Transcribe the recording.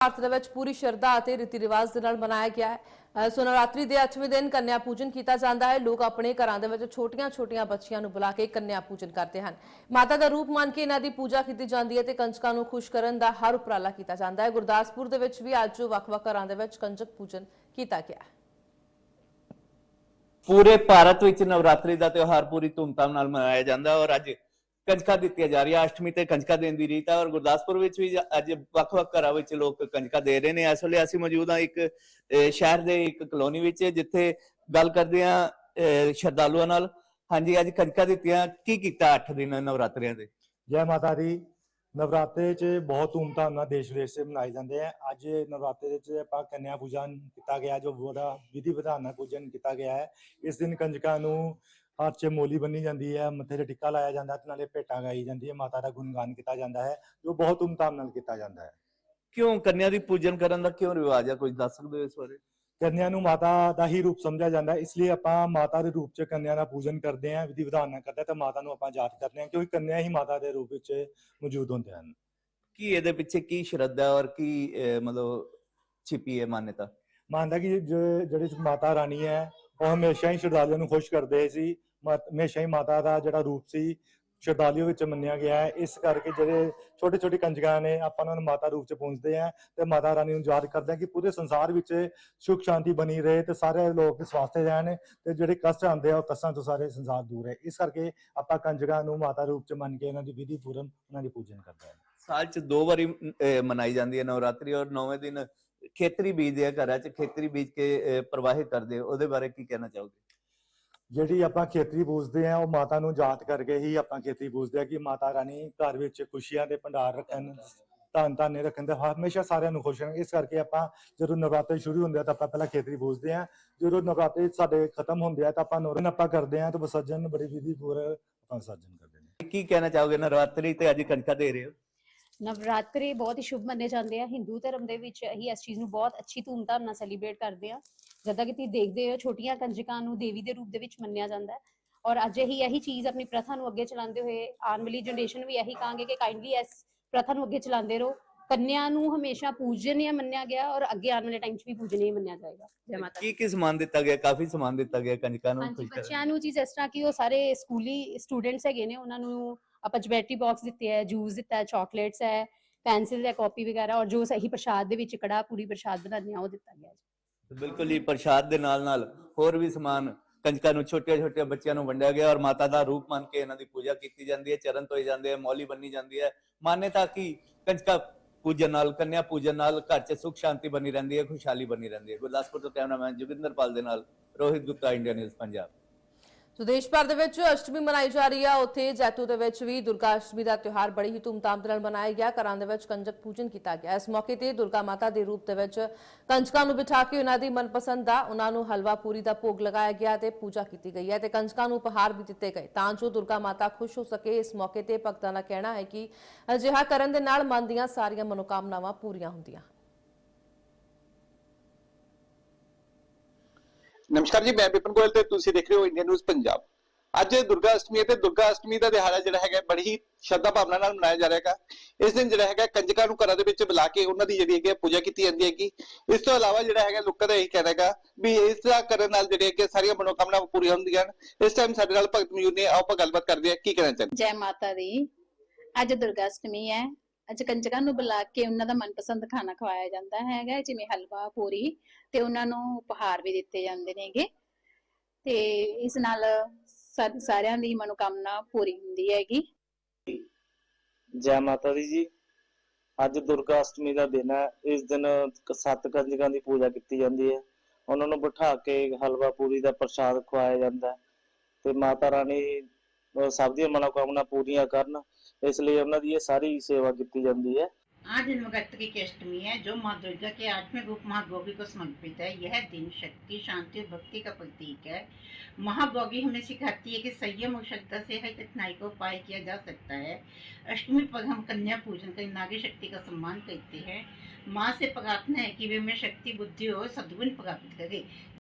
ਭਾਰਤ ਦੇ ਵਿੱਚ ਪੂਰੀ ਸ਼ਰਧਾ ਅਤੇ ਰੀਤੀ ਰਿਵਾਜ ਦੇ ਨਾਲ ਮਨਾਇਆ ਗਿਆ ਹੈ। ਸੋ ਨਵਰਾਤਰੀ ਦੇ 8ਵੇਂ ਦਿਨ ਕੰਨਿਆ ਪੂਜਨ ਕੀਤਾ ਜਾਂਦਾ ਹੈ। ਲੋਕ ਆਪਣੇ ਘਰਾਂ ਦੇ ਵਿੱਚ ਛੋਟੀਆਂ-ਛੋਟੀਆਂ ਬੱਚੀਆਂ ਨੂੰ ਬੁਲਾ ਕੇ ਕੰਨਿਆ ਪੂਜਨ ਕਰਦੇ ਹਨ। ਮਾਤਾ ਦਾ ਰੂਪ ਮੰਨ ਕੇ ਇਹਨਾਂ ਦੀ ਪੂਜਾ ਕੀਤੀ ਜਾਂਦੀ ਹੈ ਤੇ ਕੰਜਕਾਂ ਨੂੰ ਖੁਸ਼ ਕਰਨ ਦਾ ਹਰ ਉਪਰਾਲਾ ਕੀਤਾ ਜਾਂਦਾ ਹੈ। ਗੁਰਦਾਸਪੁਰ ਦੇ ਵਿੱਚ ਵੀ ਅੱਜ ਵੱਖ-ਵੱਖ ਘਰਾਂ ਦੇ ਵਿੱਚ ਕੰਜਕ ਪੂਜਨ ਕੀਤਾ ਗਿਆ ਹੈ। ਪੂਰੇ ਭਾਰਤ ਵਿੱਚ ਨਵਰਾਤਰੀ ਦਾ ਤਿਉਹਾਰ ਪੂਰੀ ਧੂਮਧਾਮ ਨਾਲ ਮਨਾਇਆ ਜਾਂਦਾ ਹੈ ਔਰ ਅੱਜ ਕੰਜਕਾਂ ਦਿੱਤੀਆਂ ਜਾ ਰਹੀਆਂ, ਅਸ਼ਟਮੀ ਤੇ ਕੰਜਕਾਂ ਦੇਣ ਦੀ ਰੀਤ ਹੈ ਔਰ ਗੁਰਦਾਸਪੁਰ ਵਿੱਚ ਵੀ ਅੱਜ ਵੱਖ-ਵੱਖ ਘਰਾਂ ਵਿੱਚ ਲੋਕ ਕੰਜਕਾਂ ਦੇ ਰਹੇ ਨੇ। ਇਸ ਵੇਲੇ ਅਸੀਂ ਮੌਜੂਦ ਹਾਂ ਇੱਕ ਸ਼ਹਿਰ ਦੇ ਇੱਕ ਕਲੋਨੀ ਵਿੱਚ, ਜਿੱਥੇ ਗੱਲ ਕਰਦੇ ਹਾਂ ਸ਼ਰਧਾਲੂਆਂ ਨਾਲ। ਹਾਂਜੀ, ਅੱਜ ਕੰਜਕਾਂ ਦਿੱਤੀਆਂ, ਕੀ ਕੀਤਾ 8 ਦਿਨ ਨਵਰਾਤਰੀਆਂ ਦੇ? ਜੈ ਮਾਤਾ ਦੀ। ਨਵਰਾਤਰੇ 'ਚ ਬਹੁਤ ਧੂਮਧਾਮ ਨਾਲ ਦੇਸ਼ ਵਿਦੇਸ਼ 'ਚ ਮਨਾਏ ਜਾਂਦੇ ਆ। ਅੱਜ ਨਵਰਾਤਰੇ 'ਚ ਆਪਾਂ ਕੰਨਿਆ ਪੂਜਨ ਕੀਤਾ ਗਿਆ, ਜੋ ਬੜਾ ਵਿਧੀ ਵਿਧਾਨ ਨਾਲ ਪੂਜਨ ਕੀਤਾ ਗਿਆ ਹੈ। ਇਸ ਦਿਨ ਕੰਜਕਾਂ ਨੂੰ ਹੱਥ 'ਚ ਮੋਲੀ ਬੰਨੀ ਜਾਂਦੀ ਹੈ ਮੱਥੇ 'ਤੇ ਟਿੱਕਾ ਲਾਇਆ ਜਾਂਦਾ ਤੇ ਨਾਲੇ ਭੇਟਾਂ ਗਾਈ ਜਾਂਦੀ ਹੈ ਮਾਤਾ ਦਾ ਗੁਣਗਾਨ ਕੀਤਾ ਜਾਂਦਾ ਹੈ ਜੋ ਬਹੁਤ ਧੂਮਧਾਮ ਨਾਲ ਕੀਤਾ ਜਾਂਦਾ ਹੈ। ਕਿਉਂ ਕੰਨਿਆ ਦੀ ਪੂਜਨ ਕਰਨ ਦਾ ਕਿਉਂ ਰਿਵਾਜ ਹੈ ਕੁਝ ਦੱਸ ਸਕਦੇ ਹੋ ਇਸ ਬਾਰੇ? ਕੰਨਿਆ ਨੂੰ ਮਾਤਾ ਦਾ ਹੀ ਰੂਪ ਸਮਝਿਆ ਜਾਂਦਾ ਹੈ ਇਸ ਲਈ ਆਪਾਂ ਮਾਤਾ ਦੇ ਰੂਪ 'ਚ ਕੰਨਿਆ ਦਾ ਪੂਜਨ ਕਰਦੇ ਹਾਂ ਵਿਧੀ ਵਿਧਾਨ ਨਾਲ ਕਰਦੇ ਤੇ ਮਾਤਾ ਨੂੰ ਆਪਾਂ ਯਾਦ ਕਰਦੇ ਹਾਂ ਕਿਉਂਕਿ ਕੰਨਿਆ ਹੀ ਮਾਤਾ ਦੇ ਰੂਪ ਵਿੱਚ ਮੌਜੂਦ ਹੁੰਦੇ ਹਨ। ਕੀ ਇਹਦੇ ਪਿੱਛੇ ਕੀ ਸ਼ਰਧਾ ਔਰ ਕੀ ਮਤਲਬ ਛਿਪੀ ਹੈ ਮਾਨਤਾ? ਮੰਨਦਾ ਕਿ ਜਿਹੜੀ ਮਾਤਾ ਰਾਣੀ ਹੈ ਉਹ ਹਮੇਸ਼ਾ ਹੀ ਸ਼ਰਧਾਲੂਆਂ ਨੂੰ ਖੁਸ਼ ਕਰਦੇ ਸੀ ਮਾਤ- ਹਮੇਸ਼ਾ ਹੀ ਮਾਤਾ ਦਾ ਜਿਹੜਾ ਰੂਪ ਸੀ, ਸ਼ਰਧਾਲੂ ਵਿੱਚ ਮੰਨਿਆ ਗਿਆ ਹੈ। ਇਸ ਕਰਕੇ ਜਿਹੜੇ ਛੋਟੇ ਛੋਟੇ ਕੰਜਕਾਂ ਨੇ, ਆਪਾਂ ਉਹਨਾਂ ਨੂੰ ਮਾਤਾ ਰੂਪ ਚ ਪਹੁੰਚਦੇ ਆ ਤੇ ਮਾਤਾ ਰਾਣੀ ਨੂੰ ਯਾਦ ਕਰਦੇ ਆ ਕਿ ਪੂਰੇ ਸੰਸਾਰ ਵਿੱਚ ਸੁਖ ਸ਼ਾਂਤੀ ਬਣੀ ਰਹੇ ਤੇ ਸਾਰੇ ਲੋਕ ਸਵਾਸਥੇ ਰਹਿਣ ਤੇ ਜਿਹੜੇ ਕਸ਼ਟ ਆਉਂਦੇ ਆ, ਉਹ ਕਸ਼ਟਾਂ ਤੋਂ ਸਾਰੇ ਸੰਸਾਰ ਦੂਰ ਹੈ ਇਸ ਕਰਕੇ ਆਪਾਂ ਕੰਜਕਾਂ ਨੂੰ ਮਾਤਾ ਰੂਪ ਚ ਮੰਨ ਕੇ ਉਹਨਾਂ ਦੀ ਵਿਧੀ ਪੂਰਨ ਉਹਨਾਂ ਦੀ ਪੂਜਨ ਕਰਦੇ ਹਾਂ। ਸਾਲ ਚ ਦੋ ਵਾਰੀ ਮਨਾਈ ਜਾਂਦੀ ਹੈ ਨਵਰਾਤਰੀ ਔਰ ਨੌਵੇਂ ਦਿਨ ਖੇਤਰੀ ਬੀਜਦੇ ਆ ਘਰਾਂ ਚ ਖੇਤਰੀ ਬੀਜ ਕੇ ਪ੍ਰਵਾਹਿਤ ਕਰਦੇ ਉਹਦੇ ਬਾਰੇ ਕੀ ਕਹਿਣਾ ਚਾਹੋਗੇ? ਜਿਹੜੀ ਆਪਾਂ ਖੇਤਰੀ ਪੂਜਦੇ ਆ ਉਹ ਮਾਤਾ ਨੂੰ ਯਾਦ ਕਰਕੇ ਹੀ ਆਪਾਂ ਖੇਤਰੀ ਪੂਜਦੇ ਆ ਕਿ ਮਾਤਾ ਰਾਣੀ ਘਰ ਵਿੱਚ ਖੁਸ਼ੀਆਂ ਦੇ ਭੰਡਾਰ ਰੱਖਣ ਧੰਨ ਧਾਨੇ ਰੱਖਣ ਤੇ ਹਮੇਸ਼ਾ ਸਾਰਿਆਂ ਨੂੰ ਖੁਸ਼ ਰੱਖਣ ਇਸ ਕਰਕੇ ਆਪਾਂ ਜਦੋਂ ਨਵਰਾਤਰੇ ਸ਼ੁਰੂ ਹੁੰਦੇ ਆ ਤਾਂ ਆਪਾਂ ਪਹਿਲਾਂ ਖੇਤਰੀ ਪੂਜਦੇ ਆ। ਜਦੋਂ ਨਵਰਾਤਰੇ ਸਾਡੇ ਖਤਮ ਹੁੰਦੇ ਆ ਤਾਂ ਆਪਾਂ ਨੌਰਨ ਆਪਾਂ ਕਰਦੇ ਆ ਤਾਂ ਵਿਸਰਜਨ ਬੜੀ ਵਿਧੀ ਪੂਰਵਕ ਆਪਾਂ ਵਿਸਰਜਨ ਕਰਦੇ ਨੇ। ਕੀ ਕਹਿਣਾ ਚਾਹੋਗੇ? ਨਵਰਾਤਰੀ ਤੇ ਅੱਜ ਕੰਜਕਾ ਦੇ ਰਹੇ ਹੋ। ਨਵਰਾਤਰੇ ਬਹੁਤ ਹੀ ਸ਼ੁਭ ਮੰਨੇ ਜਾਂਦੇ ਆ। ਹਿੰਦੂ ਧਰਮ ਦੇ ਵਿੱਚ ਅਸੀਂ ਇਸ ਚੀਜ਼ ਨੂੰ ਬਹੁਤ ਅੱਛੀ ਧੂਮਧਾਮ ਨਾਲ ਸੈਲੀਬ੍ਰੇਟ ਕਰਦੇ ਆ। ਜਦੋਂ ਕਿ ਤੁਸੀਂ ਦੇਖਦੇ ਹੋ ਛੋਟੀਆਂ ਕੰਜਕਾਂ ਨੂੰ ਦੇਵੀ ਦੇ ਰੂਪ ਦੇ ਵਿੱਚ ਮੰਨਿਆ ਜਾਂਦਾ ਹੈ। ਔਰ ਅੱਜ ਹੀ ਇਹੀ ਚੀਜ਼ ਆਪਣੀ ਪ੍ਰਥਾ ਨੂੰ ਅੱਗੇ ਚਲਾਉਂਦੇ ਹੋਏ ਆਉਣ ਵਾਲੀ ਜਨਰੇਸ਼ਨ ਵੀ ਇਹੀ ਕਹਾਂਗੇ ਕਿ ਕਾਈਂਡਲੀ ਇਸ ਪ੍ਰਥਾ ਨੂੰ ਅੱਗੇ ਚਲਾਉਂਦੇ ਰਹੋ। ਕੰਨਿਆ ਨੂੰ ਹਮੇਸ਼ਾ ਪੂਜਨੀय ਮੰਨਿਆ ਗਿਆ ਔਰ ਅੱਗੇ ਆਉਣ ਵਾਲੇ ਟਾਈਮ 'ਚ ਵੀ ਪੂਜਨੀय ਮੰਨਿਆ ਜਾਏਗਾ। ਜੈ ਮਾਤਾ ਕੀ ਕੀ ਸਮਾਨ ਦਿੱਤਾ ਗਿਆ? ਕਾਫੀ ਸਮਾਨ ਦਿੱਤਾ ਗਿਆ ਕੰਜਕਾਂ ਨੂੰ ਹਾਂਜੀ ਖੁਸ਼ ਕਰਨ ਬੱਚਿਆਂ ਨੂੰ ਚੀਜ਼ ਇਸ ਤਰ੍ਹਾਂ ਕਿ ਉਹ ਸਾਰੇ ਸਕੂਲੀ ਸਟੂਡੈਂਟਸ ਹੈਗੇ ਨੇ ਉਹਨਾਂ ਨੂੰ ਆਪਾਂ ਜਵੈਟਰੀ ਬਾਕਸ ਦਿੱਤੇ ਹੈ ਜੂਸ ਦਿੱਤਾ ਹੈ ਚਾਕਲੇਟਸ ਹੈ, ਪੈਨਸਿਲ ਹੈ, ਕਾਪੀ ਵਗੈਰਾ, ਔਰ ਜੋ ਸਹੀ ਪ੍ਰਸ਼ਾਦ ਦੇ ਵਿੱਚ ਕੜਾ ਪੂਰੀ ਪ੍ਰਸ਼ਾਦ ਬਣਾਉਂਦੇ ਆ, ਉਹ ਦਿੱਤਾ ਗਿਆ ਜੀ। ਬਿਲਕੁਲ ਹੀ ਪ੍ਰਸ਼ਾਦ ਦੇ ਨਾਲ ਨਾਲ ਹੋਰ ਵੀ ਸਮਾਨ ਕੰਜਕਾਂ ਨੂੰ ਛੋਟੇ ਛੋਟੇ ਬੱਚਿਆਂ ਨੂੰ ਵੰਡਿਆ ਗਿਆ, ਔਰ ਮਾਤਾ ਦਾ ਰੂਪ ਮੰਨ ਕੇ ਇਹਨਾਂ ਦੀ ਪੂਜਾ ਕੀਤੀ ਜਾਂਦੀ ਹੈ, ਚਰਨ ਧੋਏ ਜਾਂਦੇ ਹੈ, ਮੌਲੀ ਬੰਨੀ ਜਾਂਦੀ ਹੈ। ਮਾਨਤਾ ਕਿ ਕੰਜਕਾ ਪੂਜਨ ਨਾਲ, ਕੰਨਿਆ ਪੂਜਨ ਨਾਲ ਘਰ 'ਚ ਸੁਖ ਸ਼ਾਂਤੀ ਬਣੀ ਰਹਿੰਦੀ ਹੈ, ਖੁਸ਼ਹਾਲੀ ਬਣੀ ਰਹਿੰਦੀ ਹੈ। ਗੁਰਦਾਸਪੁਰ ਤੋਂ ਕੈਮਰਾਮੈਨ ਜੋਗਿੰਦਰ ਪਾਲ ਦੇ ਨਾਲ ਰੋਹਿਤ ਗੁਪਤਾ, ਇੰਡੀਆ ਨਿਊਜ਼, ਪੰਜਾਬ। ਸੋ ਦੇਸ਼ ਭਰ ਦੇ ਵਿੱਚ ਅਸ਼ਟਮੀ ਮਨਾਈ ਜਾ ਰਹੀ ਹੈ ਉੱਥੇ ਜੈਤੂ ਦੇ ਵਿੱਚ ਵੀ ਦੁਰਗਾ ਅਸ਼ਟਮੀ ਦਾ ਤਿਉਹਾਰ ਬੜੀ ਹੀ ਧੂਮਧਾਮ ਦੇ ਨਾਲ ਮਨਾਇਆ ਗਿਆ। ਘਰਾਂ ਦੇ ਵਿੱਚ ਕੰਜਕ ਪੂਜਨ ਕੀਤਾ ਗਿਆ। ਇਸ ਮੌਕੇ ਤੇ ਦੁਰਗਾ ਮਾਤਾ ਦੇ ਰੂਪ ਦੇ ਵਿੱਚ ਕੰਜਕਾਂ ਨੂੰ ਬਿਠਾ ਕੇ ਉਹਨਾਂ ਦੀ ਮਨਪਸੰਦ ਦਾ, ਉਹਨਾਂ ਨੂੰ ਹਲਵਾ ਪੂਰੀ ਦਾ ਭੋਗ ਲਗਾਇਆ ਗਿਆ ਤੇ ਪੂਜਾ ਕੀਤੀ ਗਈ ਹੈ ਤੇ ਕੰਜਕਾਂ ਨੂੰ ਉਪਹਾਰ ਵੀ ਦਿੱਤੇ ਗਏ। ਤਾਂ ਜੋ ਦੁਰਗਾ ਮਾਤਾ ਖੁਸ਼ ਹੋ ਸਕੇ, ਇਸ ਮੌਕੇ ਤੇ ਭਗਤਾਂ ਦਾ ਕਹਿਣਾ ਹੈ ਕਿ ਅਜਿਹਾ ਕਰਨ ਦੇ ਨਾਲ ਮਨ ਦੀਆਂ ਸਾਰੀਆਂ ਮਨੋਕਾਮਨਾਵਾਂ ਪੂਰੀਆਂ ਹੁੰਦੀਆਂ ਹਨ। ਨਮਸਕਾਰ ਜੀ, ਮੈਂ ਬਿਪਨ ਗੋਇਲ ਤੇ ਤੁਸੀਂ ਦੇਖ ਰਹੇ ਹੋ ਇੰਡੀਅਨ ਨਿਊਜ਼ ਪੰਜਾਬ। ਅੱਜ ਦੁਰਗਾ ਅਸ਼ਟਮੀ ਤੇ ਦੁਰਗਾ ਅਸ਼ਟਮੀ ਦਾ ਦਿਹਾੜਾ ਜਿਹੜਾ ਹੈਗਾ, ਬੜੀ ਹੀ ਸ਼ਰਧਾ ਭਾਵਨਾ ਨਾਲ ਮਨਾਇਆ ਜਾ ਰਿਹਾ ਹੈਗਾ। ਇਸ ਦਿਨ ਜਿਹੜਾ ਹੈਗਾ, ਕੰਜਕਾਂ ਨੂੰ ਘਰਾਂ ਦੇ ਵਿੱਚ ਬੁਲਾ ਕੇ ਉਹਨਾਂ ਦੀ ਜਿਹੜੀ ਹੈਗੀ ਪੂਜਾ ਕੀਤੀ ਜਾਂਦੀ ਹੈਗੀ। ਇਸ ਤੋਂ ਇਲਾਵਾ ਜਿਹੜਾ ਹੈਗਾ, ਲੋਕਾਂ ਦਾ ਇਹ ਕਹਿਣਾ ਹੈਗਾ ਵੀ ਇਸ ਦਾ ਕਰਨ ਨਾਲ ਜਿਹੜੇ ਕਿ ਸਾਰੀਆਂ ਮਨੋਕਾਮਨਾਵਾਂ ਪੂਰੀਆਂ ਹੁੰਦੀਆਂ ਹਨ। ਇਸ ਟਾਈਮ ਸਾਡੇ ਨਾਲ ਭਗਤ ਮਯੂਰ ਨੇ ਆਪਾਂ ਗੱਲਬਾਤ ਕਰਦੇ ਹਾਂ, ਕੀ ਕਹਿਣਾ ਚਾਹੁੰਦੇ ਜੈ ਮਾਤਾ ਦੀ। ਅੱਜ ਦੁਰਗਾ ਅਸ਼ਟਮੀ ਹੈ ਅੱਜ ਨੂੰ ਬੁਲਾ ਕੇ ਉਹਨਾਂ ਦਾ ਮਨਪਸੰਦ ਖਾਣਾ ਖਵਾਇਆ ਜਾਂਦਾ ਹੈਗਾ, ਜਿਵੇਂ ਹਲਵਾ, ਪੂਰੀ ਤੇ ਉਹਨਾਂ ਨੂੰ ਉਪਹਾਰ ਵੀ ਦਿੱਤੇ ਜਾਂਦੇ ਨੇਗੇ। ਤੇ ਇਸ ਨਾਲ ਸਾਰਿਆਂ ਦੀ ਮਨੋਕਾਮਨਾ ਪੂਰੀ ਹੁੰਦੀ ਹੈਗੀ। ਜੈ ਮਾਤਾ ਦੀ ਜੀ। ਅੱਜ ਦੁਰਗਾ ਅਸ਼ਟਮੀ ਦਾ ਦਿਨ ਹੈ। ਇਸ ਦਿਨ ਕ- ਸੱਤ ਕੰਜਕਾਂ ਦੀ ਪੂਜਾ ਕੀਤੀ ਜਾਂਦੀ ਹੈ। ਉਹਨਾਂ ਨੂੰ ਬਿਠਾ ਕੇ ਹਲਵਾ, ਪੂਰੀ ਦਾ ਪ੍ਰਸ਼ਾਦ ਖਵਾਇਆ ਜਾਂਦਾ ਤੇ ਮਾਤਾ ਰਾਣੀ ਸਭ ਦੀਆਂ ਮਨੋਕਾਮਨਾ ਪੂਰੀਆਂ ਕਰਨ ਇਸ ਲਈ ਉਹਨਾਂ ਦੀ ਇਹ ਸਾਰੀ ਸੇਵਾ ਕੀਤੀ ਜਾਂਦੀ ਹੈ आज नवरात्रि की अष्टमी है जो माँ दुर्गा के आठवें रूप महागौरी को समर्पित है यह दिन शक्ति शांति और भक्ति का प्रतीक है महागौरी हमें सिखाती है कि संयम और श्रद्धा से हर कठिनाई को पार किया जा सकता है अष्टमी पर हम कन्या पूजन कर नारी शक्ति का सम्मान करते हैं माँ से प्रार्थना है कि वे हमें शक्ति बुद्धि और सद्गुण प्राप्त करे